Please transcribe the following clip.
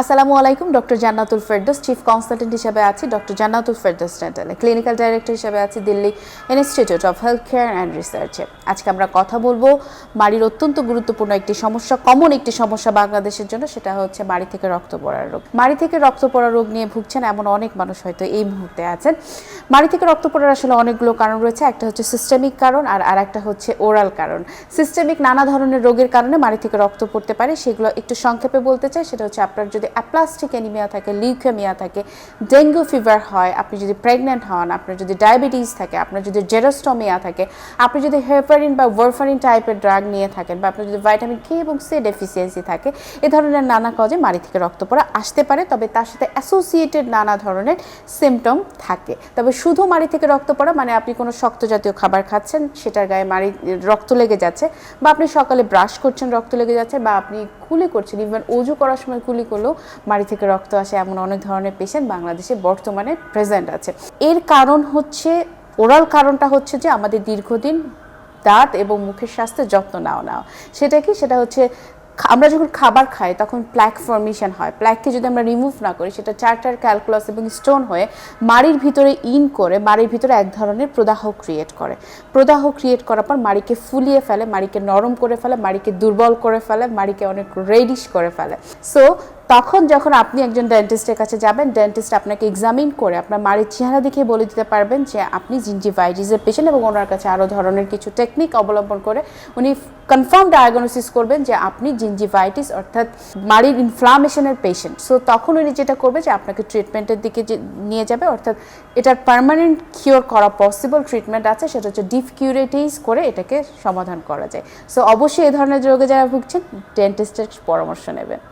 আসসালামু আলাইকুম, doctor Jannatul Ferdous chief consultant হিসেবে আছি ডক্টর জান্নাতুল ফেরদোস ডেন্টালে ক্লিনিক্যাল ডাইরেক্টর হিসেবে আছি Delhi institute of health care and রিসার্চে আজকে আমরা কথা বলব মাড়ির অত্যন্ত গুরুত্বপূর্ণ একটি সমস্যা কমন একটি সমস্যা বাংলাদেশের জন্য, সেটা হচ্ছে মাড়ি থেকে রক্ত পড়ার রোগ। মাড়ি থেকে রক্ত পড়া রোগ নিয়ে ভুগছেন এমন অনেক মানুষ হয়তো এই মুহূর্তে আছেন। মাড়ি থেকে রক্ত পড়ার আসলে অনেকগুলো কারণ রয়েছে, একটা হচ্ছে সিস্টেমিক কারণ আর আর একটা হচ্ছে ওরাল কারণ। সিস্টেমিক নানা ধরনের রোগের কারণে মাড়ি থেকে রক্ত পড়তে পারে, সেগুলো একটু সংক্ষেপে বলতে চাই, সেটা হচ্ছে আপনার যদি অ্যাপ্লাস্টিক অ্যানিমিয়া থাকে লিউকেমিয়া থাকে ডেঙ্গু ফিভার হয়, আপনি যদি প্রেগনেন্ট হন, আপনার যদি ডায়াবেটিস থাকে, আপনার যদি জেরোস্টোমিয়া থাকে, আপনি যদি হেপারিন বা ওয়ারফারিন টাইপের ড্রাগ নিয়ে থাকেন বা আপনার যদি ভাইটামিন কে এবং সি ডেফিসিয়েন্সি থাকে, এ ধরনের নানা কাজে মাড়ি থেকে রক্ত পড়া আসতে পারে, তবে তার সাথে অ্যাসোসিয়েটেড নানা ধরনের সিমটম থাকে। তবে শুধু মাড়ি থেকে রক্ত পড়া মানে আপনি কোনো শক্ত জাতীয় খাবার খাচ্ছেন, সেটার গায়ে মাড়ি, রক্ত লেগে যাচ্ছে, বা আপনি সকালে ব্রাশ করছেন, রক্ত লেগে যাচ্ছে, বা আপনি কুলি করছেন। ইভেন অজু করার সময় কুলি করলেও মাড়ি থেকে রক্ত আসে এমন অনেক ধরনের পেশেন্ট বাংলাদেশে বর্তমানে প্রেজেন্ট আছে। এর কারণ হচ্ছে, ওরাল কারণটা হচ্ছে যে আমাদের দীর্ঘদিন দাঁত এবং মুখের স্বাস্থ্যের যত্ন নাও নেওয়া। সেটা কি? সেটা হচ্ছে আমরা যখন খাবার খাই, তখন প্ল্যাক ফর্মেশন হয়। প্ল্যাককে যদি আমরা রিমুভ না করি, সেটা চার্টার ক্যালকুলাস এবং স্টোন হয়ে মাড়ির ভিতরে ইন করে, মাড়ির ভিতরে এক ধরনের প্রদাহ ক্রিয়েট করে। প্রদাহ ক্রিয়েট করার পর মাড়িকে ফুলিয়ে ফেলে, মাড়িকে নরম করে ফেলে, মাড়িকে দুর্বল করে ফেলে, মাড়িকে অনেক রেডিশ করে ফেলে। সো তখন যখন আপনি একজন ডেন্টিস্টের কাছে যাবেন ডেন্টিস্ট আপনাকে এক্সামিন করে আপনার মাড়ির চেহারা দেখে বলে দিতে পারবেন যে আপনি জিনজিভাইটিসের পেশেন্ট এবং ওনার কাছে আরও ধরনের কিছু টেকনিক অবলম্বন করে উনি কনফার্ম ডায়াগনোসিস করবেন যে আপনি জিনজিভাইটিস অর্থাৎ মাড়ির ইনফ্লামেশনের পেশেন্ট সো তখন উনি যেটা করবে যে আপনাকে ট্রিটমেন্টের দিকে যে নিয়ে যাবে, অর্থাৎ এটার পার্মানেন্ট কিওর করা পসিবল ট্রিটমেন্ট আছে, সেটা হচ্ছে ডিপ কিউরেটিস করে এটাকে সমাধান করা যায়। সো অবশ্যই এই ধরনের রোগে যারা ভুগছেন ডেন্টিস্টের পরামর্শ নেবেন।